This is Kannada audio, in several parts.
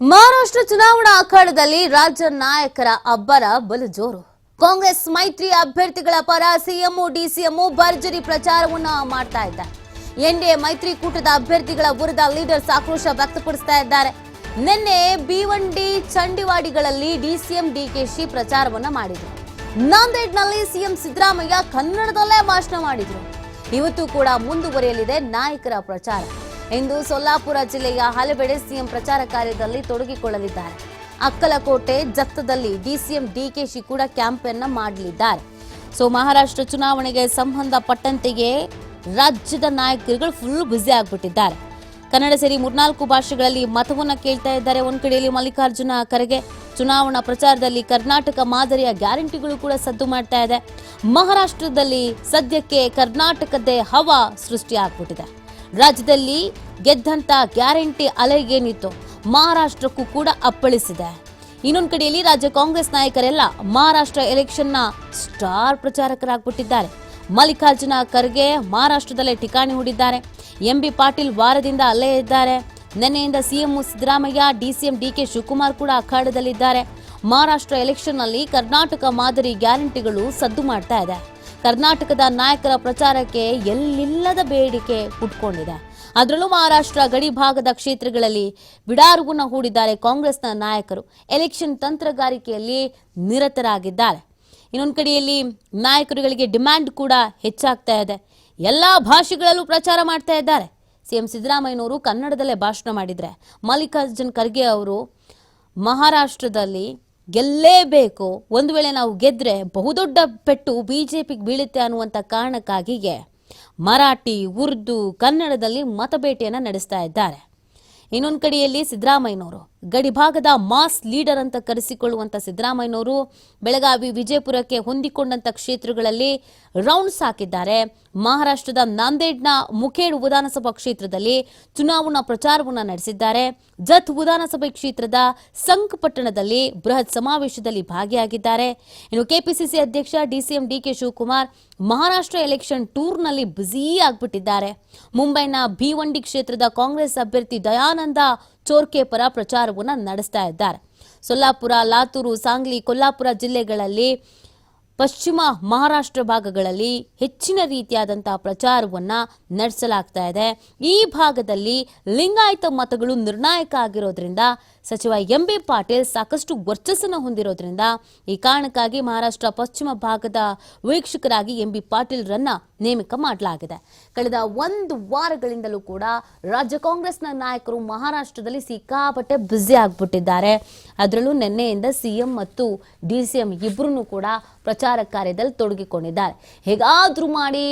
ಮಹಾರಾಷ್ಟ್ರ ಚುನಾವಣಾ ಅಖಾಡದಲ್ಲಿ ರಾಜ್ಯ ನಾಯಕರ ಅಬ್ಬರ ಬಲು ಜೋರು ಕಾಂಗ್ರೆಸ್ ಮೈತ್ರಿ ಅಭ್ಯರ್ಥಿಗಳ ಪರ ಸಿಎಂ, ಡಿಸಿಎಂ ಭರ್ಜರಿ ಪ್ರಚಾರವನ್ನ ಮಾಡ್ತಾ ಇದ್ದಾರೆ. ಎನ್ಡಿಎ ಮೈತ್ರಿಕೂಟದ ಅಭ್ಯರ್ಥಿಗಳ ವಿರುದ್ಧ ಲೀಡರ್ಸ್ ಆಕ್ರೋಶ ವ್ಯಕ್ತಪಡಿಸ್ತಾ ಇದ್ದಾರೆ. ನಿನ್ನೆ ಬಿವಂಡಿ ಚಂಡಿವಾಡಿಗಳಲ್ಲಿ ಡಿಸಿಎಂ, ಡಿಕೆಶಿ ಪ್ರಚಾರವನ್ನ ಮಾಡಿದ್ರು. ನಾಂದೇಡ್ನಲ್ಲಿ ಸಿಎಂ ಸಿದ್ದರಾಮಯ್ಯ ಕನ್ನಡದಲ್ಲೇ ಭಾಷಣ ಮಾಡಿದರು. ಇವತ್ತು ಕೂಡ ಮುಂದುವರಿಯಲಿದೆ ನಾಯಕರ ಪ್ರಚಾರ. ಇಂದು ಸೊಲ್ಲಾಪುರ ಜಿಲ್ಲೆಯ ಹಲವೆಡೆ ಸಿಎಂ ಪ್ರಚಾರ ಕಾರ್ಯದಲ್ಲಿ ತೊಡಗಿಕೊಳ್ಳಲಿದ್ದಾರೆ. ಅಕ್ಕಲಕೋಟೆ ಜತ್ತದಲ್ಲಿ ಡಿಸಿಎಂ ಡಿಕೆಶಿ ಕೂಡ ಕ್ಯಾಂಪೇನ್ನ ಮಾಡಲಿದ್ದಾರೆ. ಸೊ, ಮಹಾರಾಷ್ಟ್ರ ಚುನಾವಣೆಗೆ ಸಂಬಂಧಪಟ್ಟಂತೆಯೇ ರಾಜ್ಯದ ನಾಯಕರುಗಳು ಫುಲ್ ಬ್ಯುಸಿ ಆಗ್ಬಿಟ್ಟಿದ್ದಾರೆ. ಕನ್ನಡ ಸೇರಿ ಮೂರ್ನಾಲ್ಕು ಭಾಷೆಗಳಲ್ಲಿ ಮತವನ್ನು ಕೇಳ್ತಾ ಇದ್ದಾರೆ. ಒಂದು ಕಡೆಯಲ್ಲಿ ಮಲ್ಲಿಕಾರ್ಜುನ ಖರ್ಗೆ, ಚುನಾವಣಾ ಪ್ರಚಾರದಲ್ಲಿ ಕರ್ನಾಟಕ ಮಾದರಿಯ ಗ್ಯಾರಂಟಿಗಳು ಕೂಡ ಸದ್ದು ಮಾಡ್ತಾ ಇದೆ. ಮಹಾರಾಷ್ಟ್ರದಲ್ಲಿ ಸದ್ಯಕ್ಕೆ ಕರ್ನಾಟಕದ್ದೇ ಹವಾ ಸೃಷ್ಟಿ ಆಗ್ಬಿಟ್ಟಿದೆ. ರಾಜ್ಯದಲ್ಲಿ ಗೆದ್ದಂತ ಗ್ಯಾರಂಟಿ ಅಲೆಗೇನಿತ್ತು ಮಹಾರಾಷ್ಟ್ರಕ್ಕೂ ಕೂಡ ಅಪ್ಪಳಿಸಿದೆ. ಇನ್ನೊಂದು ಕಡೆಯಲ್ಲಿ ರಾಜ್ಯ ಕಾಂಗ್ರೆಸ್ ನಾಯಕರೆಲ್ಲ ಮಹಾರಾಷ್ಟ್ರ ಎಲೆಕ್ಷನ್ನ ಸ್ಟಾರ್ ಪ್ರಚಾರಕರಾಗ್ಬಿಟ್ಟಿದ್ದಾರೆ. ಮಲ್ಲಿಕಾರ್ಜುನ ಖರ್ಗೆ ಮಹಾರಾಷ್ಟ್ರದಲ್ಲೇ ಠಿಕಾಣಿ ಹೂಡಿದ್ದಾರೆ. ಎಂ ಬಿ ಪಾಟೀಲ್ ವಾರದಿಂದ ಅಲ್ಲೇ ಇದ್ದಾರೆ. ನಿನ್ನೆಯಿಂದ CM Siddaramaiah DCM DK Shivakumar ಕೂಡ ಅಖಾಡದಲ್ಲಿದ್ದಾರೆ. ಮಹಾರಾಷ್ಟ್ರ ಎಲೆಕ್ಷನ್ನಲ್ಲಿ ಕರ್ನಾಟಕ ಮಾದರಿ ಗ್ಯಾರಂಟಿಗಳು ಸದ್ದು ಮಾಡ್ತಾ ಇದೆ. ಕರ್ನಾಟಕದ ನಾಯಕರ ಪ್ರಚಾರಕ್ಕೆ ಎಲ್ಲಿಲ್ಲದ ಬೇಡಿಕೆ ಹುಟ್ಕೊಂಡಿದೆ ಅದರಲ್ಲೂ ಮಹಾರಾಷ್ಟ್ರ ಗಡಿ ಭಾಗದ ಕ್ಷೇತ್ರಗಳಲ್ಲಿ ಬಿಡಾರ್ಗುಣ ಹೂಡಿದ್ದಾರೆ ಕಾಂಗ್ರೆಸ್ನ ನಾಯಕರು. ಎಲೆಕ್ಷನ್ ತಂತ್ರಗಾರಿಕೆಯಲ್ಲಿ ನಿರತರಾಗಿದ್ದಾರೆ. ಇನ್ನೊಂದು ಕಡೆಯಲ್ಲಿ ನಾಯಕರುಗಳಿಗೆ ಡಿಮ್ಯಾಂಡ್ ಕೂಡ ಹೆಚ್ಚಾಗ್ತಾ ಇದೆ. ಎಲ್ಲ ಭಾಷೆಗಳಲ್ಲೂ ಪ್ರಚಾರ ಮಾಡ್ತಾ ಇದ್ದಾರೆ. ಸಿಎಂ ಸಿದ್ದರಾಮಯ್ಯನವರು ಕನ್ನಡದಲ್ಲೇ ಭಾಷಣ ಮಾಡಿದರೆ ಮಲ್ಲಿಕಾರ್ಜುನ್ ಖರ್ಗೆ ಅವರು ಮಹಾರಾಷ್ಟ್ರದಲ್ಲಿ ಗೆಲ್ಲೇಬೇಕು. ಒಂದು ವೇಳೆ ನಾವು ಗೆದ್ರೆ ಬಹುದೊಡ್ಡ ಪೆಟ್ಟು ಪಿಗೆ ಬೀಳುತ್ತೆ ಅನ್ನುವಂಥ ಕಾರಣಕ್ಕಾಗಿಯೇ ಮರಾಠಿ, ಉರ್ದು, ಕನ್ನಡದಲ್ಲಿ ಮತಬೇಟೆಯನ್ನು ನಡೆಸ್ತಾ ಇದ್ದಾರೆ. ಇನ್ನೊಂದು ಕಡೆಯಲ್ಲಿ ಸಿದ್ದರಾಮಯ್ಯನವರು ಗಡಿಭಾಗದ ಮಾಸ್ ಲೀಡರ್ ಅಂತ ಕರೆಸಿಕೊಳ್ಳುವಂಥ ಸಿದ್ದರಾಮಯ್ಯನವರು ಬೆಳಗಾವಿ ವಿಜಯಪುರಕ್ಕೆ ಹೊಂದಿಕೊಂಡಂತ ಕ್ಷೇತ್ರಗಳಲ್ಲಿ ರೌಂಡ್ಸ್ ಹಾಕಿದ್ದಾರೆ. ಮಹಾರಾಷ್ಟ್ರದ ನಾಂದೇಡ್ನ ಮುಖೇಡ್ ವಿಧಾನಸಭಾ ಕ್ಷೇತ್ರದಲ್ಲಿ ಚುನಾವಣಾ ಪ್ರಚಾರವನ್ನು ನಡೆಸಿದ್ದಾರೆ. ಜತ್ ವಿಧಾನಸಭೆ ಕ್ಷೇತ್ರದ ಸಂಕಪಟ್ಟಣದಲ್ಲಿ ಬೃಹತ್ ಸಮಾವೇಶದಲ್ಲಿ ಭಾಗಿಯಾಗಿದ್ದಾರೆ. ಇನ್ನು ಕೆಪಿಸಿಸಿ ಅಧ್ಯಕ್ಷ DCM DK Shivakumar Maharashtra election ಟೂರ್ನಲ್ಲಿ busy ಆಗ್ಬಿಟ್ಟಿದ್ದಾರೆ. ಮುಂಬೈನ ಭಿವಂಡಿ ಕ್ಷೇತ್ರದ ಕಾಂಗ್ರೆಸ್ ಅಭ್ಯರ್ಥಿ ದಯಾನಂದ ಚೋರ್ಕೆ ಪರ ಪ್ರಚಾರವನ್ನು ನಡೆಸ್ತಾ ಇದ್ದಾರೆ. ಸೊಲ್ಲಾಪುರ, ಲಾತೂರು, ಸಾಂಗ್ಲಿ, ಕೊಲ್ಲಾಪುರ ಜಿಲ್ಲೆಗಳಲ್ಲಿ ಪಶ್ಚಿಮ ಮಹಾರಾಷ್ಟ್ರ ಭಾಗಗಳಲ್ಲಿ ಹೆಚ್ಚಿನ ರೀತಿಯಾದಂತಹ ಪ್ರಚಾರವನ್ನ ನಡೆಸಲಾಗ್ತಾ ಇದೆ. ಈ ಭಾಗದಲ್ಲಿ ಲಿಂಗಾಯತ ಮತಗಳು ನಿರ್ಣಾಯಕ ಆಗಿರೋದ್ರಿಂದ ಸಚಿವ ಎಂ ಬಿ ಪಾಟೀಲ್ ಸಾಕಷ್ಟು ವರ್ಚಸ್ಸನ್ನು ಹೊಂದಿರೋದ್ರಿಂದ ಈ ಕಾರಣಕ್ಕಾಗಿ ಮಹಾರಾಷ್ಟ್ರ ಪಶ್ಚಿಮ ಭಾಗದ ವೀಕ್ಷಕರಾಗಿ ಎಂ ಬಿ ಪಾಟೀಲ್ರನ್ನ ನೇಮಕ ಮಾಡಲಾಗಿದೆ. ಕಳೆದ ಒಂದು ವಾರಗಳಿಂದಲೂ ಕೂಡ ರಾಜ್ಯ ಕಾಂಗ್ರೆಸ್ನ ನಾಯಕರು ಮಹಾರಾಷ್ಟ್ರದಲ್ಲಿ ಸಿಕ್ಕಾಪಟ್ಟೆ ಬ್ಯುಸಿ ಆಗ್ಬಿಟ್ಟಿದ್ದಾರೆ. ಅದರಲ್ಲೂ ನಿನ್ನೆಯಿಂದ ಸಿಎಂ ಮತ್ತು ಡಿ ಸಿ ಎಂ ಇಬ್ಬರೂ ಕೂಡ ಪ್ರಚಾರ ಕಾರ್ಯದಲ್ಲಿ ತೊಡಗಿಕೊಂಡಿದ್ದಾರೆ. ಹೇಗಾದರೂ ಮಾಡಿ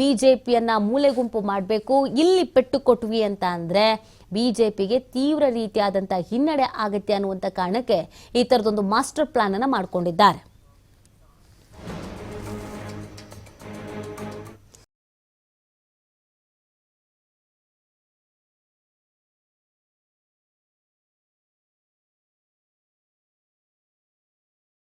ಬಿಜೆಪಿಯನ್ನ ಮೂಲೆ ಗುಂಪು ಮಾಡಬೇಕು, ಇಲ್ಲಿ ಪೆಟ್ಟು ಕೊಟ್ವಿ ಅಂತ ಅಂದ್ರೆ ಬಿಜೆಪಿಗೆ ತೀವ್ರ ರೀತಿಯಾದಂಥ ಹಿನ್ನಡೆ ಆಗುತ್ತೆ ಅನ್ನುವಂಥ ಕಾರಣಕ್ಕೆ ಈ ಥರದೊಂದು ಮಾಸ್ಟರ್ ಪ್ಲಾನ್ ಅನ್ನ ಮಾಡ್ಕೊಂಡಿದ್ದಾರೆ.